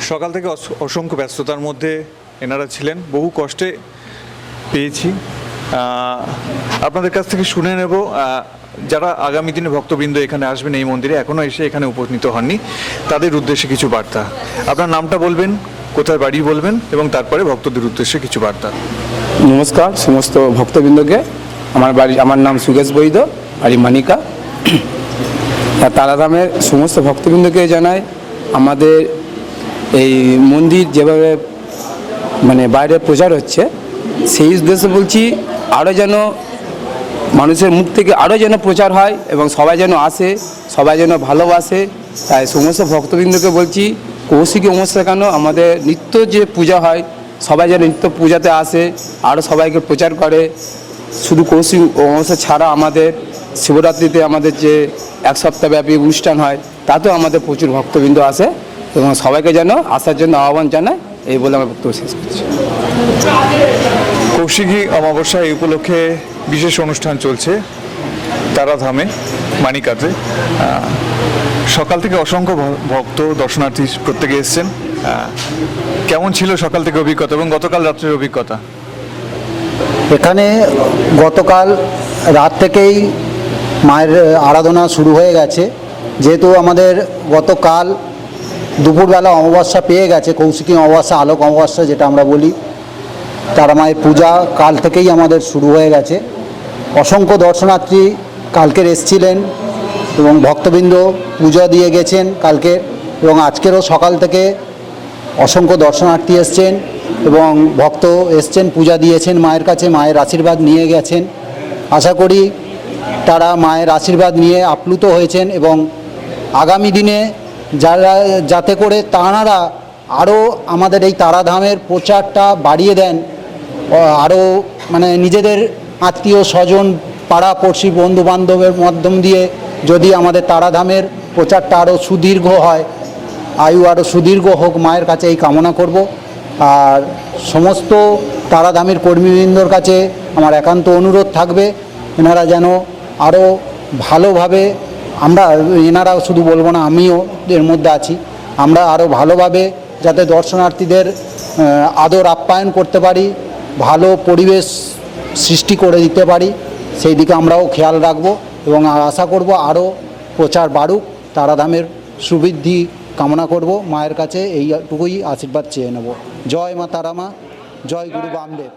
সকাল থেকে অস- অসংখ্য ব্যস্ততার মধ্যে এনারা ছিলেন। বহু কষ্টে পেয়েছি। আপনাদের কাছ থেকে শুনে নেব যারা আগামী দিনে ভক্তবৃন্দ এখানে আসবেন এই মন্দিরে এখনও এসে এখানে উপনীত হননি। তাদের উদ্দেশ্যে কিছু বার্তা। আপনার নামটা বলবেন, কোথায় বাড়ি বলবেন, এবং তারপরে ভক্তদের উদ্দেশ্যে কিছু বার্তা। নমস্কার, সমস্ত ভক্তবৃন্দকে। আমার বাড়ি, আমার নাম সুকেশ বৈদ বাড়ি মানিকা। তারাধামের সমস্ত ভক্তবৃন্দকে জানাই, আমাদের এই মন্দির যেভাবে মানে বাইরে প্রচার হচ্ছে, সেই উদ্দেশ্যে বলছি আরও যেন মানুষের মুখ থেকে আরও যেন প্রচার হয় এবং সবাই যেন আসে, সবাই যেন ভালোবাসে। তাই সমস্ত ভক্তবৃন্দকে বলছি, কৌশিকী অমাবস্যা কেন আমাদের নিত্য যে পূজা হয়, সবাই যেন নিত্য পূজাতে আসে আরও সবাইকে প্রচার করে। শুধু কৌশিক অমাবস্যা ছাড়া আমাদের শিবরাত্রিতে আমাদের যে এক সপ্তাহব্যাপী অনুষ্ঠান হয়, তাতেও আমাদের প্রচুর ভক্তবৃন্দ আসে। এবং সবাইকে যেন আসার জন্য আহ্বান জানায় এই বলে আমার বক্তব্য শেষ করছি। কৌশিকী অমাবস্যা এই উপলক্ষে বিশেষ অনুষ্ঠান চলছে তারাধামে মানিকাতে। সকাল থেকে অসংখ্য ভক্ত দর্শনার্থী প্রত্যেকে এসছেন। কেমন ছিল সকাল থেকে অভিজ্ঞতা এবং গতকাল রাত্রের অভিজ্ঞতা? এখানে গতকাল রাত থেকেই মায়ের আরাধনা শুরু হয়ে গেছে। যেহেতু আমাদের গতকাল দুপুরবেলা অমাবস্যা পেয়ে গেছে, কৌশিকী অমাবস্যা, আলোক অমাবস্যা যেটা আমরা বলি। তারা মায়ের পূজা কাল থেকেই আমাদের শুরু হয়ে গেছে। অসংখ্য দর্শনার্থী কালকের এসছিলেন এবং ভক্তবৃন্দ পূজা দিয়ে গেছেন কালকে এবং আজকেরও সকাল থেকে অসংখ্য দর্শনার্থী এসছেন এবং ভক্ত এসছেন, পূজা দিয়েছেন মায়ের কাছে, মায়ের আশীর্বাদ নিয়ে গেছেন। আশা করি তারা মায়ের আশীর্বাদ নিয়ে আপ্লুত হয়েছেন এবং আগামী দিনে যারা যাতে করে তাঁরা আরও আমাদের এই তারাধামের প্রচারটা বাড়িয়ে দেন আরও মানে নিজেদের আত্মীয় স্বজন, পাড়া পড়শি বন্ধু বান্ধবের মাধ্যম দিয়ে যদি আমাদের তারাধামের প্রচারটা আরও সুদীর্ঘ হয়, আয়ু আরও সুদীর্ঘ হোক, মায়ের কাছে এই কামনা করব। আর সমস্ত তারাধামের কর্মীবৃন্দর কাছে আমার একান্ত অনুরোধ থাকবে, এনারা যেন আরও ভালোভাবে আমরা এনারাও শুধু বলব না, আমিও এর মধ্যে আছি। আমরা আরও ভালোভাবে যাতে দর্শনার্থীদের আদর আপ্যায়ন করতে পারি, ভালো পরিবেশ সৃষ্টি করে দিতে পারি, সেই দিকে আমরাও খেয়াল রাখব এবং আশা করব আরও প্রচার বাড়ুক, তারাধামের সুবৃদ্ধি কামনা করব। মায়ের কাছে এইটুকুই আশীর্বাদ চেয়ে নেব। জয় মা তারা মা, জয় গুরু বামদেব।